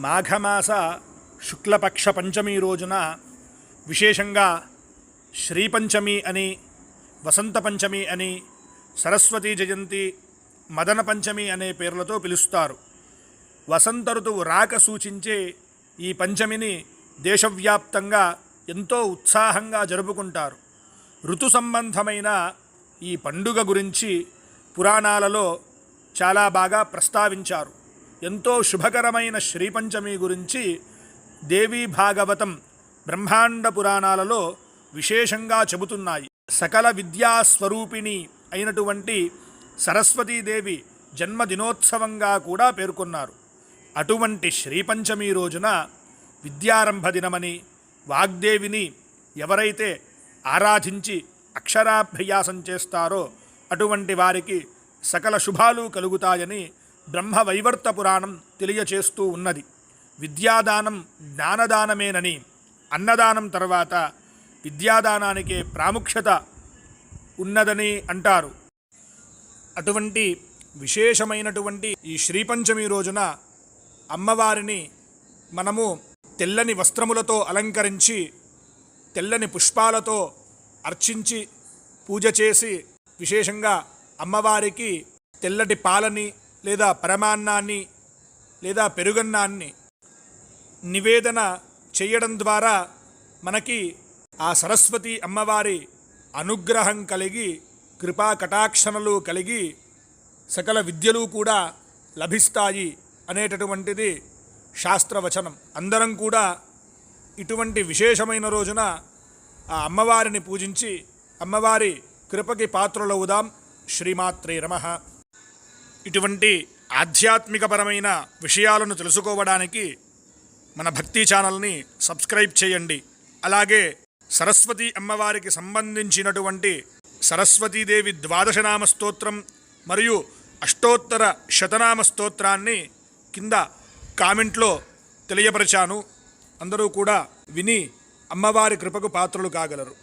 మాఘమాస శుక్లపక్ష పంచమి రోజున విశేషంగా శ్రీపంచమి అని వసంత పంచమి అని సరస్వతీ జయంతి మదన పంచమి అనే పేర్లతో పిలుస్తారు. వసంత ఋతువు రాక సూచించే ఈ పంచమిని దేశవ్యాప్తంగా ఎంతో ఉత్సాహంగా జరుపుకుంటారు. ఋతు సంబంధమైన ఈ పండుగ గురించి పురాణాలలో చాలా బాగా ప్రస్తావించారు. ఎంతో శుభకరమైన శ్రీపంచమి గురించి దేవీ భాగవతం బ్రహ్మాండ పురాణాలలో విశేషంగా చెబుతున్నాయి. సకల విద్యాస్వరూపిణి అయినటువంటి సరస్వతీదేవి జన్మదినోత్సవంగా కూడా పేర్కొన్నారు. అటువంటి శ్రీపంచమి రోజున విద్యారంభ దినమని వాగ్దేవిని ఎవరైతే ఆరాధించి అక్షరాభ్యాసం చేస్తారో అటువంటి వారికి సకల శుభాలు కలుగుతాయని బ్రహ్మవైవర్త పురాణం తెలియచేస్తూ ఉన్నది. విద్యాదానం జ్ఞానదానమేనని అన్నదానం తర్వాత విద్యాదానానికే ప్రాముఖ్యత ఉన్నదని అంటారు. అటువంటి విశేషమైనటువంటి ఈ శ్రీపంచమి రోజున అమ్మవారిని మనము తెల్లని వస్త్రములతో అలంకరించి తెల్లని పుష్పాలతో అర్చించి పూజ చేసి విశేషంగా అమ్మవారికి తెల్లటి పాలని లేదా పరమాన్నాన్ని లేదా పెరుగన్నాన్ని నివేదన చేయడం ద్వారా మనకి ఆ సరస్వతి అమ్మవారి అనుగ్రహం కలిగి కృపా కటాక్షణలు కలిగి సకల విద్యలు కూడా లభిస్తాయి అనేటటువంటిది శాస్త్రవచనం. అందరం కూడా ఇటువంటి విశేషమైన రోజున ఆ అమ్మవారిని పూజించి అమ్మవారి కృపకి పాత్రలవుదాం. శ్రీమాత్రే నమ. ఇటువంటి ఆధ్యాత్మికపరమైన విషయాలను తెలుసుకోవడానికి మన భక్తి ఛానల్ని సబ్స్క్రైబ్ చేయండి. అలాగే సరస్వతి అమ్మవారికి సంబంధించినటువంటి సరస్వతీదేవి ద్వాదశనామ స్తోత్రం మరియు అష్టోత్తర శతనామ స్తోత్రాన్ని కింద కామెంట్లో తెలియపరిచాను. అందరూ కూడా విని అమ్మవారి కృపకు పాత్రలు కాగలరు.